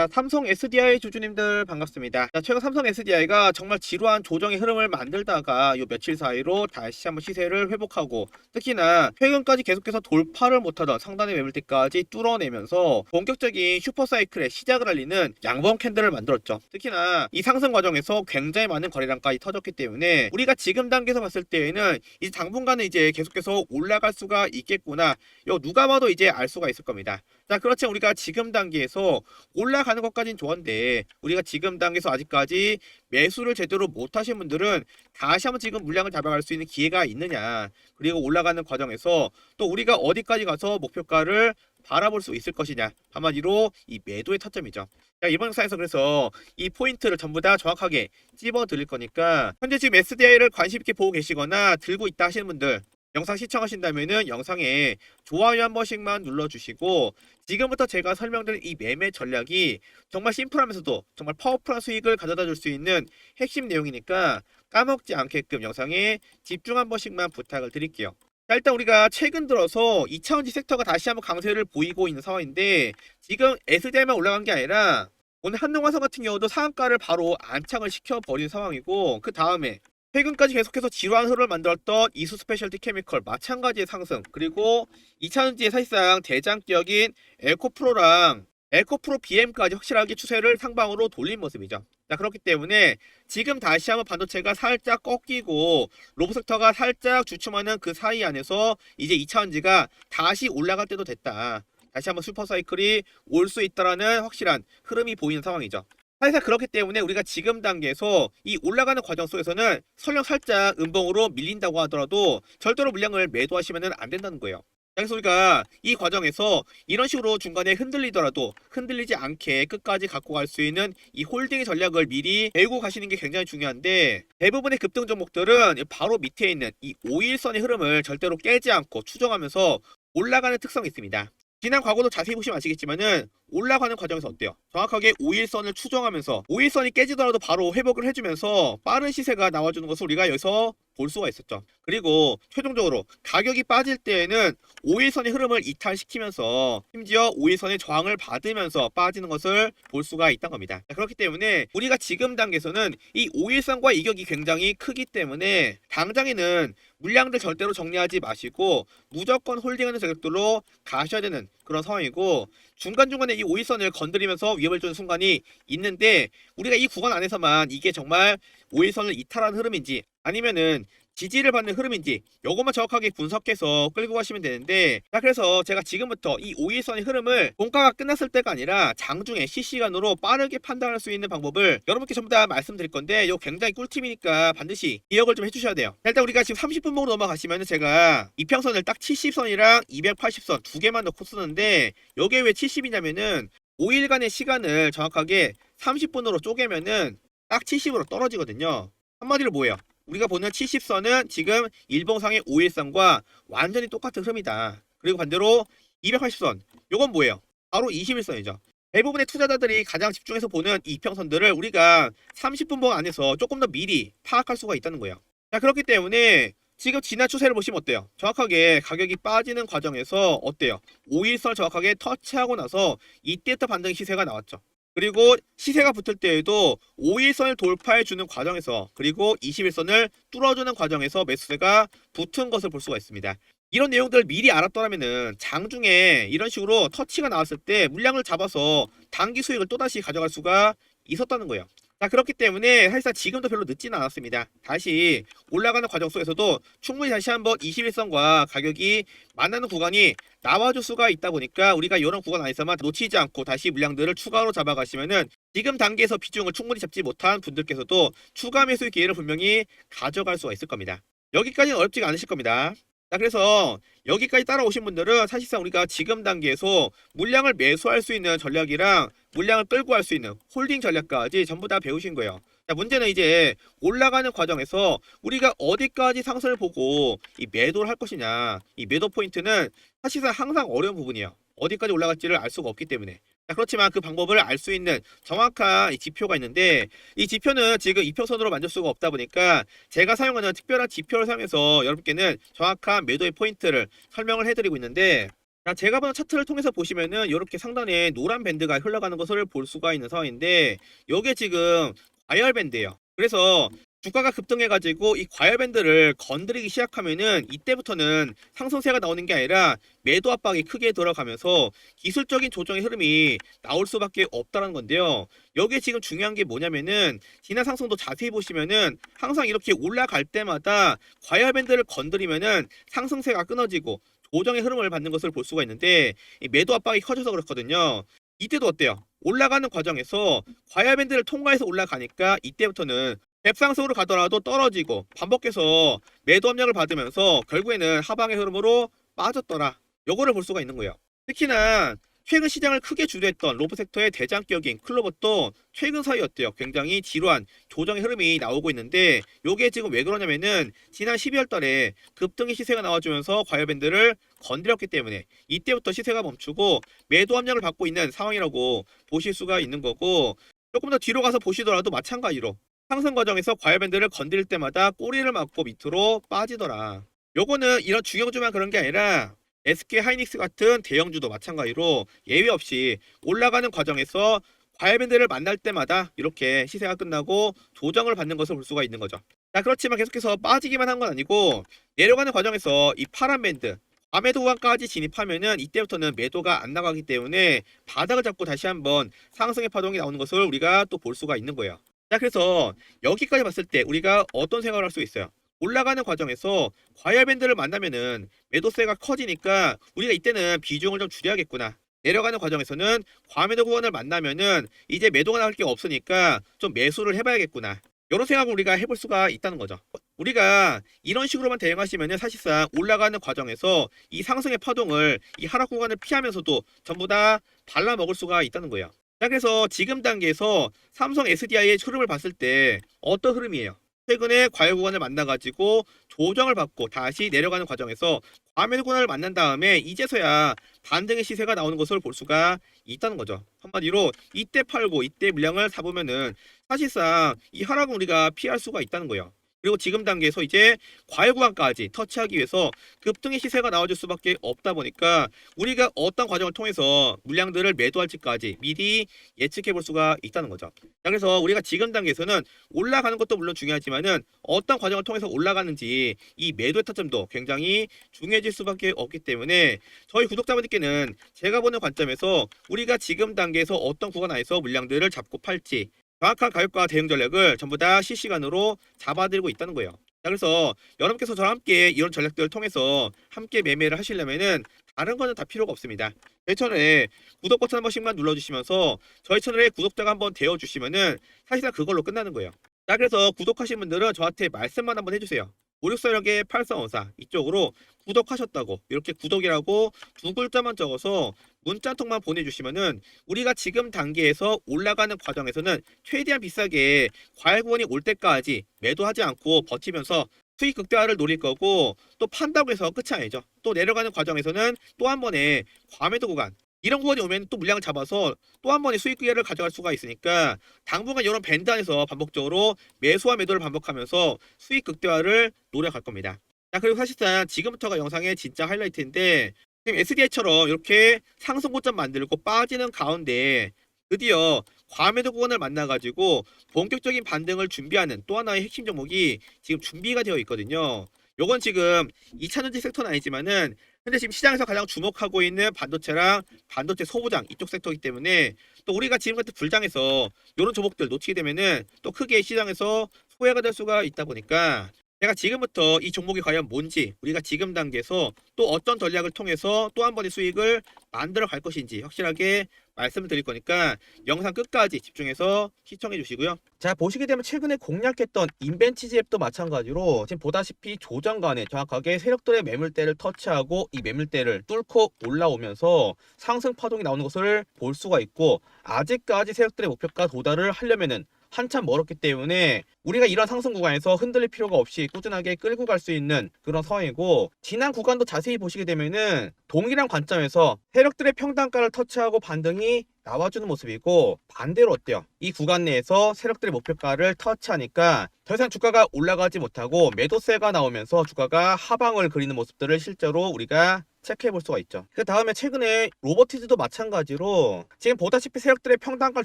자, 삼성 SDI 주주님들 반갑습니다. 자, 최근 삼성 SDI가 정말 지루한 조정의 흐름을 만들다가 요 며칠 사이로 다시 한번 시세를 회복하고 특히나 최근까지 계속해서 돌파를 못하던 상단의 매물대까지 뚫어내면서 본격적인 슈퍼사이클의 시작을 알리는 양봉 캔들을 만들었죠. 특히나 이 상승 과정에서 굉장히 많은 거래량까지 터졌기 때문에 우리가 지금 단계에서 봤을 때에는 이제 당분간은 이제 계속해서 올라갈 수가 있겠구나. 요 누가 봐도 이제 알 수가 있을 겁니다. 자, 그렇지. 우리가 지금 단계에서 올라가는 것까진 좋은데 우리가 지금 단계에서 아직까지 매수를 제대로 못 하신 분들은 다시 한번 지금 물량을 잡아갈 수 있는 기회가 있느냐. 그리고 올라가는 과정에서 또 우리가 어디까지 가서 목표가를 바라볼 수 있을 것이냐. 한마디로 이 매도의 타점이죠. 자, 이번 영상에서 그래서 이 포인트를 전부 다 정확하게 찝어 드릴 거니까 현재 지금 SDI를 관심 있게 보고 계시거나 들고 있다 하시는 분들 영상 시청하신다면은 영상에 좋아요 한 번씩만 눌러주시고 지금부터 제가 설명드린 이 매매 전략이 정말 심플하면서도 정말 파워풀한 수익을 가져다 줄 수 있는 핵심 내용이니까 까먹지 않게끔 영상에 집중 한 번씩만 부탁을 드릴게요. 자, 일단 우리가 최근 들어서 2차원지 섹터가 다시 한번 강세를 보이고 있는 상황인데 지금 SDI만 올라간 게 아니라 오늘 한동화성 같은 경우도 상한가를 바로 안착을 시켜버린 상황이고 그 다음에 최근까지 계속해서 지루한 흐름을 만들었던 이수 스페셜티 케미컬 마찬가지의 상승 그리고 2차전지의 사실상 대장격인 에코프로랑 에코프로 BM까지 확실하게 추세를 상방으로 돌린 모습이죠. 자 그렇기 때문에 지금 다시 한번 반도체가 살짝 꺾이고 로보섹터가 살짝 주춤하는 그 사이 안에서 이제 2차전지가 다시 올라갈 때도 됐다. 다시 한번 슈퍼사이클이 올 수 있다라는 확실한 흐름이 보이는 상황이죠. 사실상 그렇기 때문에 우리가 지금 단계에서 이 올라가는 과정 속에서는 설령 살짝 음봉으로 밀린다고 하더라도 절대로 물량을 매도하시면 안 된다는 거예요. 그래서 우리가 이 과정에서 이런 식으로 중간에 흔들리더라도 흔들리지 않게 끝까지 갖고 갈 수 있는 이 홀딩의 전략을 미리 배우고 가시는 게 굉장히 중요한데 대부분의 급등 종목들은 바로 밑에 있는 이 5일선의 흐름을 절대로 깨지 않고 추정하면서 올라가는 특성이 있습니다. 지난 과거도 자세히 보시면 아시겠지만은 올라가는 과정에서 어때요? 정확하게 5일선을 추정하면서 5일선이 깨지더라도 바로 회복을 해주면서 빠른 시세가 나와주는 것을 우리가 여기서 볼 수가 있었죠. 그리고 최종적으로 가격이 빠질 때에는 5일선의 흐름을 이탈시키면서 심지어 5일선의 저항을 받으면서 빠지는 것을 볼 수가 있다는 겁니다. 자, 그렇기 때문에 우리가 지금 단계에서는 이 5일선과 이격이 굉장히 크기 때문에 당장에는 물량들 절대로 정리하지 마시고 무조건 홀딩하는 전략들로 가셔야 되는 그런 상황이고 중간중간에 이 5일선을 건드리면서 위협을 주는 순간이 있는데 우리가 이 구간 안에서만 이게 정말 5일선을 이탈하는 흐름인지 아니면은 지지를 받는 흐름인지 요것만 정확하게 분석해서 끌고 가시면 되는데 자 그래서 제가 지금부터 이 5일선의 흐름을 공가가 끝났을 때가 아니라 장중에 실시간으로 빠르게 판단할 수 있는 방법을 여러분께 전부 다 말씀드릴 건데 요 굉장히 꿀팁이니까 반드시 기억을 좀 해주셔야 돼요 자, 일단 우리가 지금 30분봉으로 넘어가시면 제가 이평선을 딱 70선이랑 280선 두 개만 넣고 쓰는데 요게 왜 70이냐면은 5일간의 시간을 정확하게 30분으로 쪼개면은 딱 70으로 떨어지거든요 한마디로 뭐예요? 우리가 보는 70선은 지금 일봉상의 5일선과 완전히 똑같은 흐름이다. 그리고 반대로 280선, 요건 뭐예요? 바로 21선이죠. 대부분의 투자자들이 가장 집중해서 보는 이 이평선들을 우리가 30분봉 안에서 조금 더 미리 파악할 수가 있다는 거예요. 자, 그렇기 때문에 지금 지난 추세를 보시면 어때요? 정확하게 가격이 빠지는 과정에서 어때요? 5일선 정확하게 터치하고 나서 이때부터 반등 시세가 나왔죠. 그리고 시세가 붙을 때에도 5일선을 돌파해주는 과정에서 그리고 21선을 뚫어주는 과정에서 매수세가 붙은 것을 볼 수가 있습니다. 이런 내용들을 미리 알았더라면은 장중에 이런 식으로 터치가 나왔을 때 물량을 잡아서 단기 수익을 또다시 가져갈 수가 있었다는 거예요. 자 그렇기 때문에 사실상 지금도 별로 늦지는 않았습니다. 다시 올라가는 과정 속에서도 충분히 다시 한번 21선과 가격이 만나는 구간이 나와줄 수가 있다 보니까 우리가 이런 구간 안에서만 놓치지 않고 다시 물량들을 추가로 잡아가시면은 지금 단계에서 비중을 충분히 잡지 못한 분들께서도 추가 매수의 기회를 분명히 가져갈 수가 있을 겁니다. 여기까지는 어렵지가 않으실 겁니다. 자 그래서 여기까지 따라오신 분들은 사실상 우리가 지금 단계에서 물량을 매수할 수 있는 전략이랑 물량을 끌고 할 수 있는 홀딩 전략까지 전부 다 배우신 거예요. 자 문제는 이제 올라가는 과정에서 우리가 어디까지 상승을 보고 이 매도를 할 것이냐 이 매도 포인트는 사실상 항상 어려운 부분이에요. 어디까지 올라갈지를 알 수가 없기 때문에. 자, 그렇지만 그 방법을 알 수 있는 정확한 이 지표가 있는데 이 지표는 지금 이평선으로 만들 수가 없다 보니까 제가 사용하는 특별한 지표를 사용해서 여러분께는 정확한 매도의 포인트를 설명을 해드리고 있는데 자, 제가 보는 차트를 통해서 보시면은 이렇게 상단에 노란 밴드가 흘러가는 것을 볼 수가 있는 상황인데 이게 지금 과열 밴드예요. 그래서 주가가 급등해가지고 이 과열 밴드를 건드리기 시작하면은 이때부터는 상승세가 나오는 게 아니라 매도 압박이 크게 들어가면서 기술적인 조정의 흐름이 나올 수밖에 없다는 건데요. 여기에 지금 중요한 게 뭐냐면은 지난 상승도 자세히 보시면은 항상 이렇게 올라갈 때마다 과열 밴드를 건드리면은 상승세가 끊어지고 조정의 흐름을 받는 것을 볼 수가 있는데 이 매도 압박이 커져서 그렇거든요. 이때도 어때요? 올라가는 과정에서 과열 밴드를 통과해서 올라가니까 이때부터는 갭상승으로 가더라도 떨어지고 반복해서 매도 압력을 받으면서 결국에는 하방의 흐름으로 빠졌더라. 요거를 볼 수가 있는 거예요. 특히나 최근 시장을 크게 주도했던 로브 섹터의 대장격인 클로버도 최근 사이 어때요? 굉장히 지루한 조정의 흐름이 나오고 있는데 요게 지금 왜 그러냐면은 지난 12월 달에 급등의 시세가 나와주면서 과열밴드를 건드렸기 때문에 이때부터 시세가 멈추고 매도 압력을 받고 있는 상황이라고 보실 수가 있는 거고 조금 더 뒤로 가서 보시더라도 마찬가지로 상승 과정에서 과열밴드를 건드릴 때마다 꼬리를 맞고 밑으로 빠지더라. 요거는 이런 중형주만 그런 게 아니라 SK 하이닉스 같은 대형주도 마찬가지로 예외 없이 올라가는 과정에서 과열밴드를 만날 때마다 이렇게 시세가 끝나고 조정을 받는 것을 볼 수가 있는 거죠. 자 그렇지만 계속해서 빠지기만 한 건 아니고 내려가는 과정에서 이 파란 밴드 과매도 구간까지 진입하면은 이때부터는 매도가 안 나가기 때문에 바닥을 잡고 다시 한번 상승의 파동이 나오는 것을 우리가 또 볼 수가 있는 거예요. 자 그래서 여기까지 봤을 때 우리가 어떤 생각을 할 수 있어요? 올라가는 과정에서 과열 밴드를 만나면은 매도세가 커지니까 우리가 이때는 비중을 좀 줄여야겠구나. 내려가는 과정에서는 과매도 구간을 만나면은 이제 매도가 나올 게 없으니까 좀 매수를 해봐야겠구나. 이런 생각을 우리가 해볼 수가 있다는 거죠. 우리가 이런 식으로만 대응하시면은 사실상 올라가는 과정에서 이 상승의 파동을 이 하락 구간을 피하면서도 전부 다 발라 먹을 수가 있다는 거예요. 자, 그래서 지금 단계에서 삼성 SDI의 흐름을 봤을 때 어떤 흐름이에요? 최근에 과열 구간을 만나가지고 조정을 받고 다시 내려가는 과정에서 과매도 구간을 만난 다음에 이제서야 반등의 시세가 나오는 것을 볼 수가 있다는 거죠. 한마디로 이때 팔고 이때 물량을 사보면은 사실상 이 하락은 우리가 피할 수가 있다는 거예요. 그리고 지금 단계에서 이제 과열 구간까지 터치하기 위해서 급등의 시세가 나와줄 수밖에 없다 보니까 우리가 어떤 과정을 통해서 물량들을 매도할지까지 미리 예측해 볼 수가 있다는 거죠. 자, 그래서 우리가 지금 단계에서는 올라가는 것도 물론 중요하지만은 어떤 과정을 통해서 올라가는지 이 매도의 타점도 굉장히 중요해질 수밖에 없기 때문에 저희 구독자분들께는 제가 보는 관점에서 우리가 지금 단계에서 어떤 구간 안에서 물량들을 잡고 팔지 정확한 가격과 대응 전략을 전부 다 실시간으로 잡아드리고 있다는 거예요. 자, 그래서 여러분께서 저와 함께 이런 전략들을 통해서 함께 매매를 하시려면은 다른 거는 다 필요가 없습니다. 저희 채널에 구독 버튼 한 번씩만 눌러주시면서 저희 채널에 구독자가 한번 되어주시면은 사실상 그걸로 끝나는 거예요. 자, 그래서 구독하신 분들은 저한테 말씀만 한번 해주세요. 5646의 8354 이쪽으로 구독하셨다고 이렇게 구독이라고 두 글자만 적어서 문자 한 통만 보내주시면은 우리가 지금 단계에서 올라가는 과정에서는 최대한 비싸게 과열 구간이 올 때까지 매도하지 않고 버티면서 수익 극대화를 노릴 거고 또 판다고 해서 끝이 아니죠. 또 내려가는 과정에서는 또 한 번에 과매도 구간 이런 구간이 오면 또 물량을 잡아서 또 한 번에 수익 기회를 가져갈 수가 있으니까 당분간 이런 밴드 안에서 반복적으로 매수와 매도를 반복하면서 수익 극대화를 노려갈 겁니다. 자 그리고 사실상 지금부터가 영상의 진짜 하이라이트인데 SDI처럼 이렇게 상승 고점 만들고 빠지는 가운데 드디어 과매도 구간을 만나가지고 본격적인 반등을 준비하는 또 하나의 핵심 종목이 지금 준비가 되어 있거든요. 요건 지금 2차전지 섹터는 아니지만은 현재 지금 시장에서 가장 주목하고 있는 반도체랑 반도체 소부장 이쪽 섹터이기 때문에 또 우리가 지금 같은 불장에서 이런 종목들 놓치게 되면은 또 크게 시장에서 소외가 될 수가 있다 보니까 제가 지금부터 이 종목이 과연 뭔지 우리가 지금 단계에서 또 어떤 전략을 통해서 또 한 번의 수익을 만들어 갈 것인지 확실하게 말씀을 드릴 거니까 영상 끝까지 집중해서 시청해 주시고요. 자 보시게 되면 최근에 공략했던 인벤치즈 앱도 마찬가지로 지금 보다시피 조정간에 정확하게 세력들의 매물대를 터치하고 이 매물대를 뚫고 올라오면서 상승 파동이 나오는 것을 볼 수가 있고 아직까지 세력들의 목표가 도달을 하려면은 한참 멀었기 때문에 우리가 이런 상승 구간에서 흔들릴 필요가 없이 꾸준하게 끌고 갈 수 있는 그런 상황이고 지난 구간도 자세히 보시게 되면은 동일한 관점에서 세력들의 평단가를 터치하고 반등이 나와주는 모습이고 반대로 어때요? 이 구간 내에서 세력들의 목표가를 터치하니까 더 이상 주가가 올라가지 못하고 매도세가 나오면서 주가가 하방을 그리는 모습들을 실제로 우리가 체크해 볼 수가 있죠. 그 다음에 최근에 로버티즈도 마찬가지로 지금 보다시피 세력들의 평단가를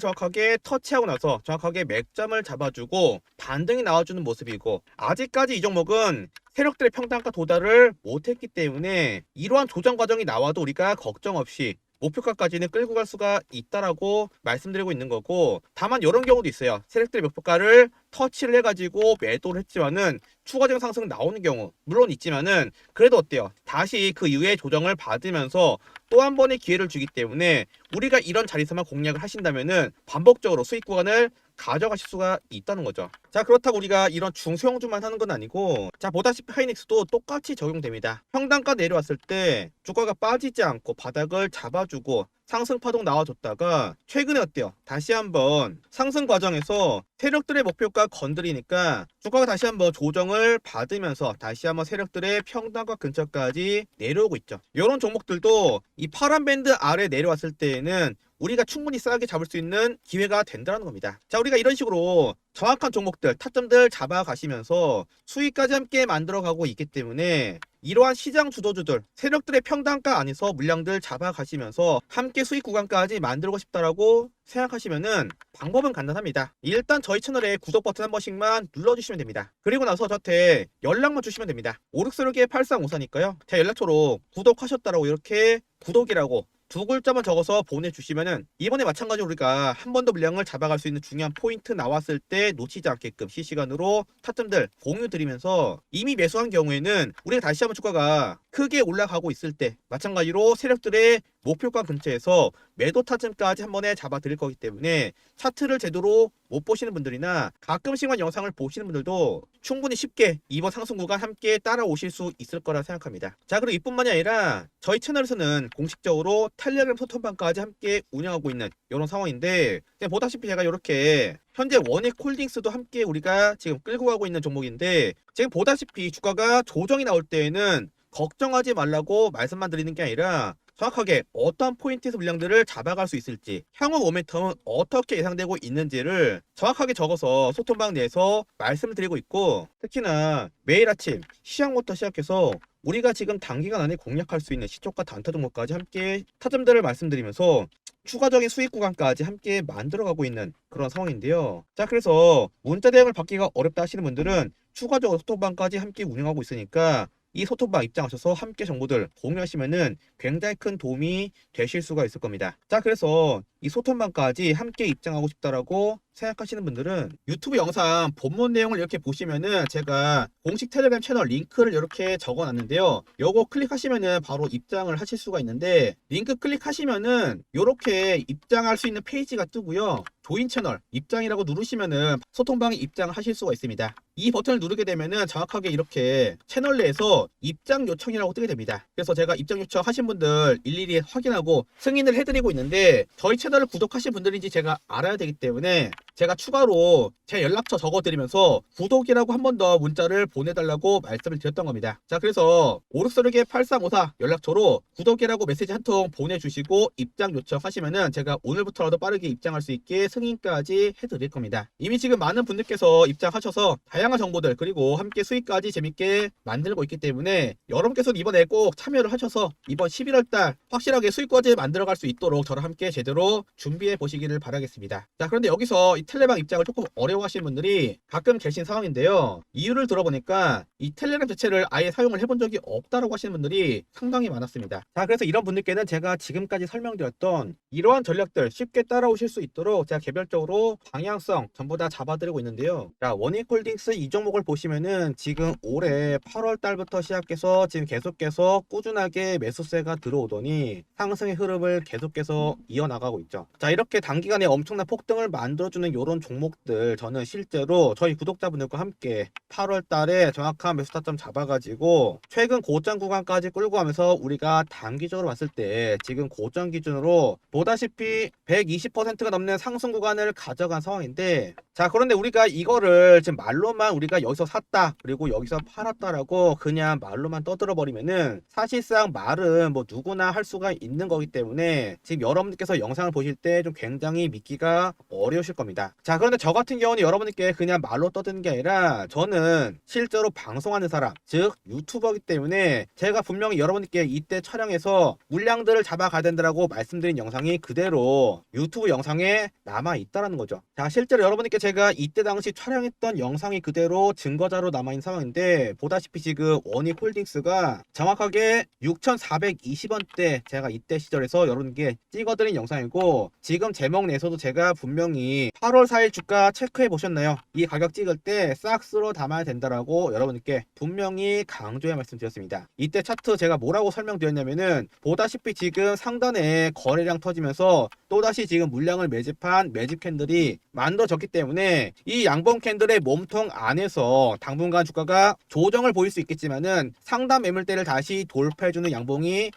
정확하게 터치하고 나서 정확하게 맥점을 잡아주고 반등이 나와주는 모습이고 아직까지 이 종목은 세력들의 평단가 도달을 못했기 때문에 이러한 조정 과정이 나와도 우리가 걱정 없이 목표가까지는 끌고 갈 수가 있다라고 말씀드리고 있는 거고 다만 이런 경우도 있어요. 세력들의 목표가를 터치를 해가지고 매도를 했지만은 추가적인 상승 나오는 경우 물론 있지만은 그래도 어때요? 다시 그 이후에 조정을 받으면서 또 한 번의 기회를 주기 때문에 우리가 이런 자리에서만 공략을 하신다면은 반복적으로 수익 구간을 가져가실 수가 있다는 거죠. 자 그렇다고 우리가 이런 중소형주만 하는 건 아니고 자 보다시피 하이닉스도 똑같이 적용됩니다. 평단가 내려왔을 때 주가가 빠지지 않고 바닥을 잡아주고 상승 파동 나와줬다가 최근에 어때요? 다시 한번 상승 과정에서 세력들의 목표가 건드리니까 주가가 다시 한번 조정을 받으면서 다시 한번 세력들의 평단가 근처까지 내려오고 있죠. 이런 종목들도 이 파란 밴드 아래 내려왔을 때에는 우리가 충분히 싸게 잡을 수 있는 기회가 된다는 겁니다. 자, 우리가 이런 식으로 정확한 종목들, 타점들 잡아가시면서 수익까지 함께 만들어가고 있기 때문에 이러한 시장 주도주들, 세력들의 평단가 안에서 물량들 잡아가시면서 함께 수익 구간까지 만들고 싶다라고 생각하시면은 방법은 간단합니다. 일단 저희 채널에 구독 버튼 한 번씩만 눌러주시면 됩니다. 그리고 나서 저한테 연락만 주시면 됩니다. 5646에 8354니까요. 제 연락처로 구독하셨다라고 이렇게 구독이라고 두 글자만 적어서 보내주시면은 이번에 마찬가지로 우리가 한 번 더 물량을 잡아갈 수 있는 중요한 포인트 나왔을 때 놓치지 않게끔 실시간으로 타점들 공유 드리면서 이미 매수한 경우에는 우리가 다시 한번 주가가 크게 올라가고 있을 때 마찬가지로 세력들의 목표가 근처에서 매도 타점까지 한 번에 잡아 드릴 거기 때문에 차트를 제대로 못 보시는 분들이나 가끔씩만 영상을 보시는 분들도 충분히 쉽게 이번 상승 구간 함께 따라오실 수 있을 거라 생각합니다. 자 그리고 이뿐만이 아니라 저희 채널에서는 공식적으로 텔레그램 소통방까지 함께 운영하고 있는 이런 상황인데 그냥 보다시피 제가 이렇게 현재 원익 홀딩스도 함께 우리가 지금 끌고 가고 있는 종목인데 지금 보다시피 주가가 조정이 나올 때에는 걱정하지 말라고 말씀만 드리는 게 아니라 정확하게 어떤 포인트에서 물량들을 잡아갈 수 있을지 향후 모멘텀은 어떻게 예상되고 있는지를 정확하게 적어서 소통방 내에서 말씀을 드리고 있고 특히나 매일 아침 시장부터 시작해서 우리가 지금 단기간 안에 공략할 수 있는 시초가 단타 종목까지 함께 타점들을 말씀드리면서 추가적인 수익 구간까지 함께 만들어가고 있는 그런 상황인데요. 자, 그래서 문자 대응을 받기가 어렵다 하시는 분들은 추가적으로 소통방까지 함께 운영하고 있으니까 이 소통방 입장하셔서 함께 정보들 공유하시면은 굉장히 큰 도움이 되실 수가 있을 겁니다. 자, 그래서 이 소통방까지 함께 입장하고 싶다라고 생각하시는 분들은 유튜브 영상 본문 내용을 이렇게 보시면은 제가 공식 텔레그램 채널 링크를 이렇게 적어 놨는데요. 요거 클릭하시면은 바로 입장을 하실 수가 있는데 링크 클릭하시면은 요렇게 입장할 수 있는 페이지가 뜨고요. 조인 채널 입장이라고 누르시면은 소통방에 입장을 하실 수가 있습니다. 이 버튼을 누르게 되면은 정확하게 이렇게 채널 내에서 입장 요청이라고 뜨게 됩니다. 그래서 제가 입장 요청 하신 분들 일일이 확인하고 승인을 해드리고 있는데 저희 채널 을 구독하신 분들인지 제가 알아야 되기 때문에 제가 추가로 제 연락처 적어드리면서 구독이라고 한 번 더 문자를 보내달라고 말씀을 드렸던 겁니다. 자, 그래서 오르스르게 8354 연락처로 구독이라고 메시지 한 통 보내주시고 입장 요청하시면은 제가 오늘부터라도 빠르게 입장할 수 있게 승인까지 해드릴 겁니다. 이미 지금 많은 분들께서 입장하셔서 다양한 정보들 그리고 함께 수익까지 재밌게 만들고 있기 때문에 여러분께서는 이번에 꼭 참여를 하셔서 이번 11월달 확실하게 수익까지 만들어갈 수 있도록 저랑 함께 제대로 준비해 보시기를 바라겠습니다. 자, 그런데 여기서 이 텔레방 입장을 조금 어려워하시는 분들이 가끔 계신 상황인데요. 이유를 들어보니까 이 텔레그램 자체를 아예 사용을 해본 적이 없다라고 하시는 분들이 상당히 많았습니다. 자, 그래서 이런 분들께는 제가 지금까지 설명드렸던 이러한 전략들 쉽게 따라오실 수 있도록 제가 개별적으로 방향성 전부 다 잡아드리고 있는데요. 자, 원익홀딩스 이 종목을 보시면은 지금 올해 8월 달부터 시작해서 지금 계속해서 꾸준하게 매수세가 들어오더니 상승의 흐름을 계속해서 이어나가고 있죠. 자, 이렇게 단기간에 엄청난 폭등을 만들어주는 이런 종목들 저는 실제로 저희 구독자분들과 함께 8월 달에 정확한 매수 타점 잡아가지고 최근 고점 구간까지 끌고 가면서 우리가 단기적으로 봤을 때 지금 고점 기준으로 보다시피 120%가 넘는 상승 구간을 가져간 상황인데 자 그런데 우리가 이거를 지금 말로만 우리가 여기서 샀다 그리고 여기서 팔았다라고 그냥 말로만 떠들어 버리면은 사실상 말은 뭐 누구나 할 수가 있는 거기 때문에 지금 여러분들께서 영상을 보실 때 좀 굉장히 믿기가 어려우실 겁니다. 자 그런데 저 같은 경우는 여러분들께 그냥 말로 떠드는 게 아니라 저는 실제로 방송하는 사람 즉 유튜버이기 때문에 제가 분명히 여러분들께 이때 촬영해서 물량들을 잡아가야 된다라고 말씀드린 영상이 그대로 유튜브 영상에 남아 있다라는 거죠. 자 실제로 여러분들께 제가 이때 당시 촬영했던 영상이 그대로 증거자로 남아 있는 상황인데 보다시피 지금 원익홀딩스가 정확하게 6,420원대 제가 이때 시절에서 여러분께 찍어드린 영상이고 지금 제목 내에서도 제가 분명히 8월 4일 주가 체크해 보셨나요? 이 가격 찍을 때 싹스로 담아야 된다라고 여러분께 분명히 강조해 말씀드렸습니다. 이때 차트 제가 뭐라고 설명드렸냐면은 보다시피 지금 상단에 거래량 터지면서 또다시 지금 물량을 매집한 매집 캔들이 만들어졌기 때문에 이 양봉 캔들의 몸통 안에서 당분간 주가가 조정을 보일 수 있겠지만은 상단 매물대를 다시 돌파해주는 양봉이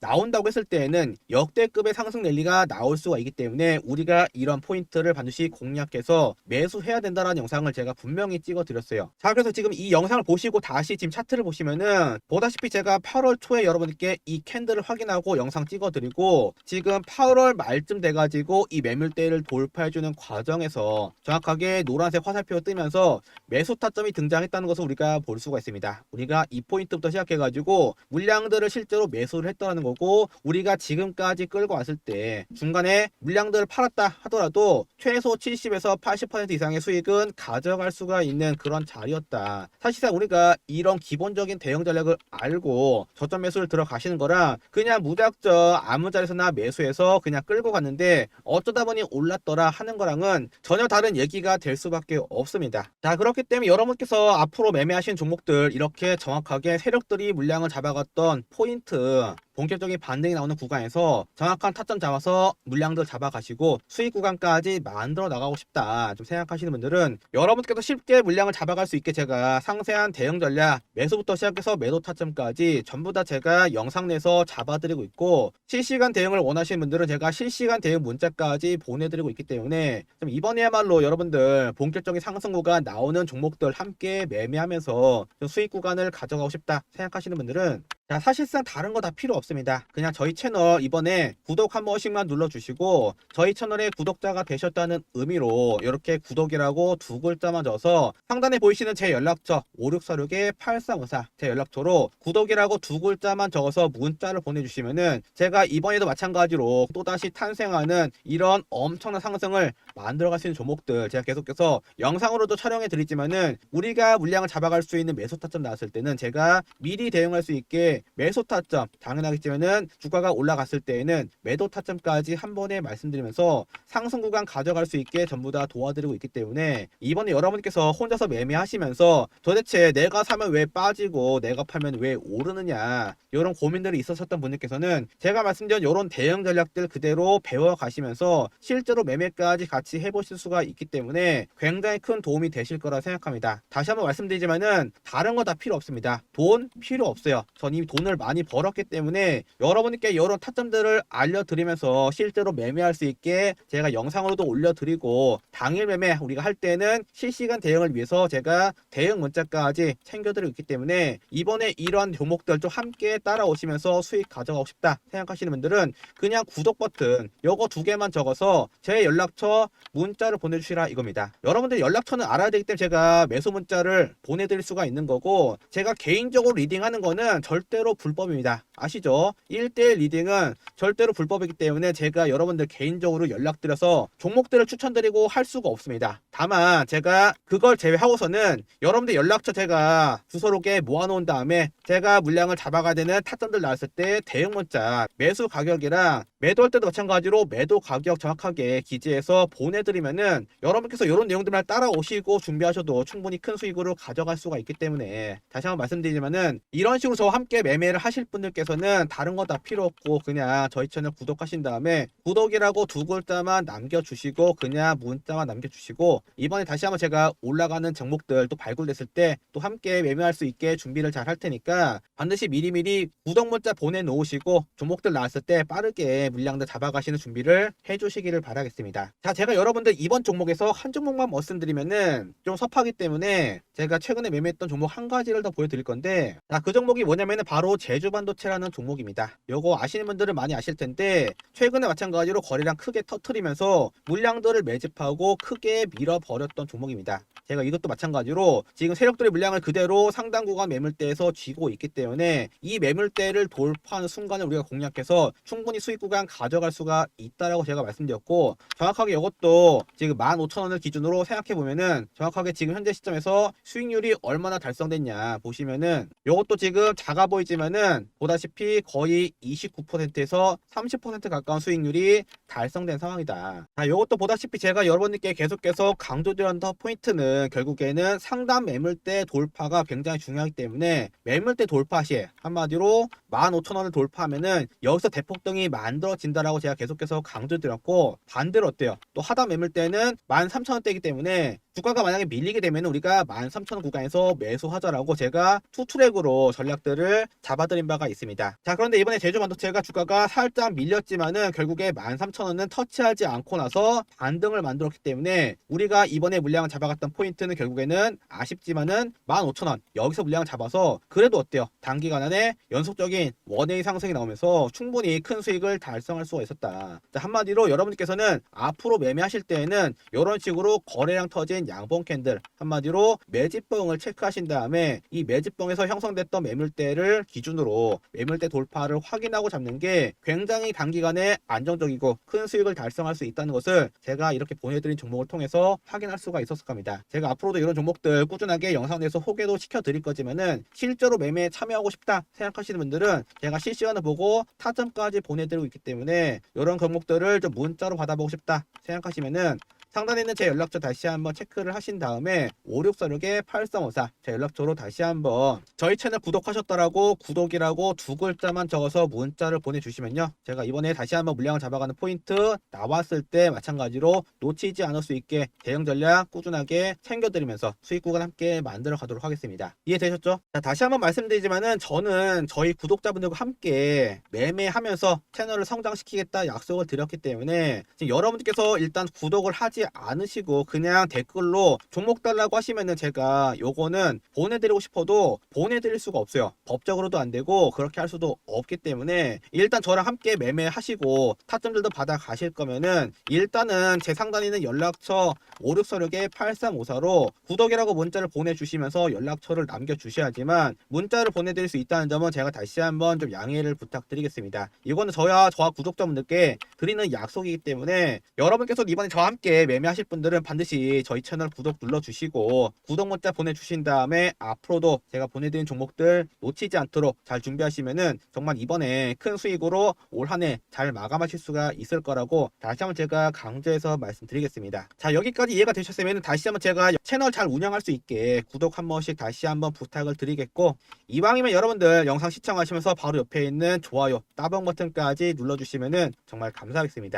나온다고 했을 때에는 역대급의 상승 랠리가 나올 수가 있기 때문에 우리가 이런 포인트를 반드시 공략해서 매수해야 된다는 영상을 제가 분명히 찍어 드렸어요. 자, 그래서 지금 이 영상을 보시고 다시 지금 차트를 보시면은 보다시피 제가 8월 초에 여러분들께 이 캔들을 확인하고 영상 찍어 드리고 지금 8월 말쯤 돼 가지고 이 매물대를 돌파해 주는 과정에서 정확하게 노란색 화살표가 뜨면서 매수 타점이 등장했다는 것을 우리가 볼 수가 있습니다. 우리가 이 포인트부터 시작해 가지고 물량들을 실제로 매수를 했다는 거고 우리가 지금까지 끌고 왔을 때 중간에 물량들을 팔았다 하더라도 최소 70에서 80% 이상의 수익은 가져갈 수가 있는 그런 자리였다. 사실상 우리가 이런 기본적인 대응 전략을 알고 저점 매수를 들어가시는 거랑 그냥 무작정 아무 자리에서나 매수해서 그냥 끌고 갔는데 어쩌다 보니 올랐더라 하는 거랑은 전혀 다른 얘기가 될 수밖에 없습니다. 자 그렇기 때문에 여러분께서 앞으로 매매하신 종목들 이렇게 정확하게 세력들이 물량을 잡아갔던 포인트 본격 적인 반등이 나오는 구간에서 정확한 타점 잡아서 물량들 잡아가시고 수익 구간까지 만들어 나가고 싶다. 좀 생각하시는 분들은 여러분께서 쉽게 물량을 잡아갈 수 있게 제가 상세한 대응 전략 매수부터 시작해서 매도 타점까지 전부 다 제가 영상 내서 잡아드리고 있고 실시간 대응을 원하시는 분들은 제가 실시간 대응 문자까지 보내드리고 있기 때문에 좀 이번에야말로 여러분들 본격적인 상승 구간 나오는 종목들 함께 매매하면서 좀 수익 구간을 가져가고 싶다 생각하시는 분들은 자, 사실상 다른 거 다 필요 없습니다. 그냥 저희 채널 이번에 구독 한 번씩만 눌러주시고 저희 채널에 구독자가 되셨다는 의미로 이렇게 구독이라고 두 글자만 적어서 상단에 보이시는 제 연락처 5646-8354 제 연락처로 구독이라고 두 글자만 적어서 문자를 보내주시면은 제가 이번에도 마찬가지로 또다시 탄생하는 이런 엄청난 상승을 만들어갈 수 있는 종목들 제가 계속해서 영상으로도 촬영해 드리지만은 우리가 물량을 잡아갈 수 있는 매수 타점 나왔을 때는 제가 미리 대응할 수 있게 매수 타점 당연하겠지만은 주가가 올라갔을 때에는 매도 타점까지 한 번에 말씀드리면서 상승 구간 가져갈 수 있게 전부 다 도와드리고 있기 때문에 이번에 여러분께서 혼자서 매매하시면서 도대체 내가 사면 왜 빠지고 내가 팔면 왜 오르느냐 이런 고민들이 있었었던 분들께서는 제가 말씀드린 이런 대응 전략들 그대로 배워 가시면서 실제로 매매까지 같이 해보실 수가 있기 때문에 굉장히 큰 도움이 되실 거라 생각합니다. 다시 한번 말씀드리지만은 다른 거 다 필요 없습니다. 돈 필요 없어요. 전 이미 돈을 많이 벌었기 때문에 여러분께 이런 타점들을 알려드리면서 실제로 매매할 수 있게 제가 영상으로도 올려드리고 당일 매매 우리가 할 때는 실시간 대응을 위해서 제가 대응 문자까지 챙겨드리고 있기 때문에 이번에 이런 종목들 좀 함께 따라오시면서 수익 가져가고 싶다 생각하시는 분들은 그냥 구독 버튼 요거 두 개만 적어서 제 연락처 문자를 보내주시라 이겁니다. 여러분들 연락처는 알아야 되기 때문에 제가 매수 문자를 보내드릴 수가 있는 거고 제가 개인적으로 리딩하는 거는 절대로 불법입니다. 아시죠? 1대1 리딩은 절대로 불법이기 때문에 제가 여러분들 개인적으로 연락드려서 종목들을 추천드리고 할 수가 없습니다. 다만 제가 그걸 제외하고서는 여러분들 연락처 제가 주소록에 모아놓은 다음에 제가 물량을 잡아가야 되는 타점들 나왔을 때 대응 문자 매수 가격이랑 매도할 때도 마찬가지로 매도 가격 정확하게 기재해서 보내드리면은 여러분께서 이런 내용들만 따라오시고 준비하셔도 충분히 큰 수익으로 가져갈 수가 있기 때문에 다시 한번 말씀드리지만은 이런 식으로 저와 함께 매매를 하실 분들께서 여러분들께서는 다른 거 다 필요 없고 그냥 저희 채널 구독하신 다음에 구독이라고 두 글자만 남겨주시고 그냥 문자만 남겨주시고 이번에 다시 한번 제가 올라가는 종목들 또 발굴됐을 때 또 함께 매매할 수 있게 준비를 잘 할 테니까 반드시 미리미리 구독 문자 보내놓으시고 종목들 나왔을 때 빠르게 물량들 잡아가시는 준비를 해주시기를 바라겠습니다. 자 제가 여러분들 이번 종목에서 한 종목만 말씀드리면은 좀 섭하기 때문에 제가 최근에 매매했던 종목 한 가지를 더 보여드릴 건데 자그 종목이 뭐냐면은 바로 제주 반도체라 는 종목입니다. 요거 아시는 분들은 많이 아실 텐데 최근에 마찬가지로 거래량 크게 터트리면서 물량들을 매집하고 크게 밀어버렸던 종목입니다. 제가 이것도 마찬가지로 지금 세력들의 물량을 그대로 상당 구간 매물대에서 쥐고 있기 때문에 이 매물대를 돌파하는 순간에 우리가 공략해서 충분히 수익 구간 가져갈 수가 있다라고 제가 말씀드렸고 정확하게 이것도 지금 15,000원을 기준으로 생각해 보면은 정확하게 지금 현재 시점에서 수익률이 얼마나 달성됐냐 보시면은 이것도 지금 작아 보이지만은 보다시피 거의 29%에서 30% 가까운 수익률이 달성된 상황이다. 자, 이것도 보다시피 제가 여러분들께 계속해서 강조드렸던 포인트는 결국에는 상단 매물대 돌파가 굉장히 중요하기 때문에 매물대 돌파 시에 한마디로 15,000원을 돌파하면은 여기서 대폭등이 만들어진다라고 제가 계속해서 강조드렸고 반대로 어때요? 또 하단 매물대는 13,000원대이기 때문에 주가가 만약에 밀리게 되면 우리가 13,000원 구간에서 매수하자라고 제가 투트랙으로 전략들을 잡아드린 바가 있습니다. 자 그런데 이번에 제주 반도체가 주가가 살짝 밀렸지만은 결국에 13,000원은 터치하지 않고 나서 반등을 만들었기 때문에 우리가 이번에 물량을 잡아갔던 포인트는 결국에는 아쉽지만은 15,000원 여기서 물량을 잡아서 그래도 어때요? 단기간 안에 연속적인 원웨이 상승이 나오면서 충분히 큰 수익을 달성할 수가 있었다. 자, 한마디로 여러분께서는 앞으로 매매하실 때에는 이런 식으로 거래량 터진 양봉 캔들 한마디로 매집봉을 체크하신 다음에 이 매집봉에서 형성됐던 매물대를 기준으로 매물 대 돌파를 확인하고 잡는 게 굉장히 단기간에 안정적이고 큰 수익을 달성할 수 있다는 것을 제가 이렇게 보내드린 종목을 통해서 확인할 수가 있었을 겁니다. 제가 앞으로도 이런 종목들 꾸준하게 영상 내서 소개도 시켜드릴 거지만은 실제로 매매에 참여하고 싶다 생각하시는 분들은 제가 실시간을 보고 타점까지 보내드리고 있기 때문에 이런 종목들을 좀 문자로 받아보고 싶다 생각하시면은 상단에 있는 제 연락처 다시 한번 체크를 하신 다음에 5646에 8354 제 연락처로 다시 한번 저희 채널 구독하셨다라고 구독이라고 두 글자만 적어서 문자를 보내주시면요 제가 이번에 다시 한번 물량을 잡아가는 포인트 나왔을 때 마찬가지로 놓치지 않을 수 있게 대응 전략 꾸준하게 챙겨드리면서 수익 구간 함께 만들어 가도록 하겠습니다 이해되셨죠? 자 다시 한번 말씀드리지만은 저는 저희 구독자분들과 함께 매매하면서 채널을 성장시키겠다 약속을 드렸기 때문에 지금 여러분들께서 일단 구독을 하지 않으시고 그냥 댓글로 종목 달라고 하시면은 제가 요거는 보내드리고 싶어도 보내드릴 수가 없어요. 법적으로도 안 되고 그렇게 할 수도 없기 때문에 일단 저랑 함께 매매하시고 타점들도 받아 가실 거면은 일단은 제 상단에 있는 연락처 5646에 8354로 구독이라고 문자를 보내주시면서 연락처를 남겨주셔야지만 문자를 보내드릴 수 있다는 점은 제가 다시 한번 좀 양해를 부탁드리겠습니다. 이거는 저와 저와 구독자분들께 드리는 약속이기 때문에 여러분께서 이번에 저와 함께 매매하실 분들은 반드시 저희 채널 구독 눌러주시고 구독 문자 보내주신 다음에 앞으로도 제가 보내드린 종목들 놓치지 않도록 잘 준비하시면은 정말 이번에 큰 수익으로 올 한 해 잘 마감하실 수가 있을 거라고 다시 한번 제가 강조해서 말씀드리겠습니다. 자 여기까지 이해가 되셨으면 다시 한번 제가 채널 잘 운영할 수 있게 구독 한 번씩 다시 한번 부탁을 드리겠고 이왕이면 여러분들 영상 시청하시면서 바로 옆에 있는 좋아요 따봉 버튼까지 눌러주시면은 정말 감사하겠습니다.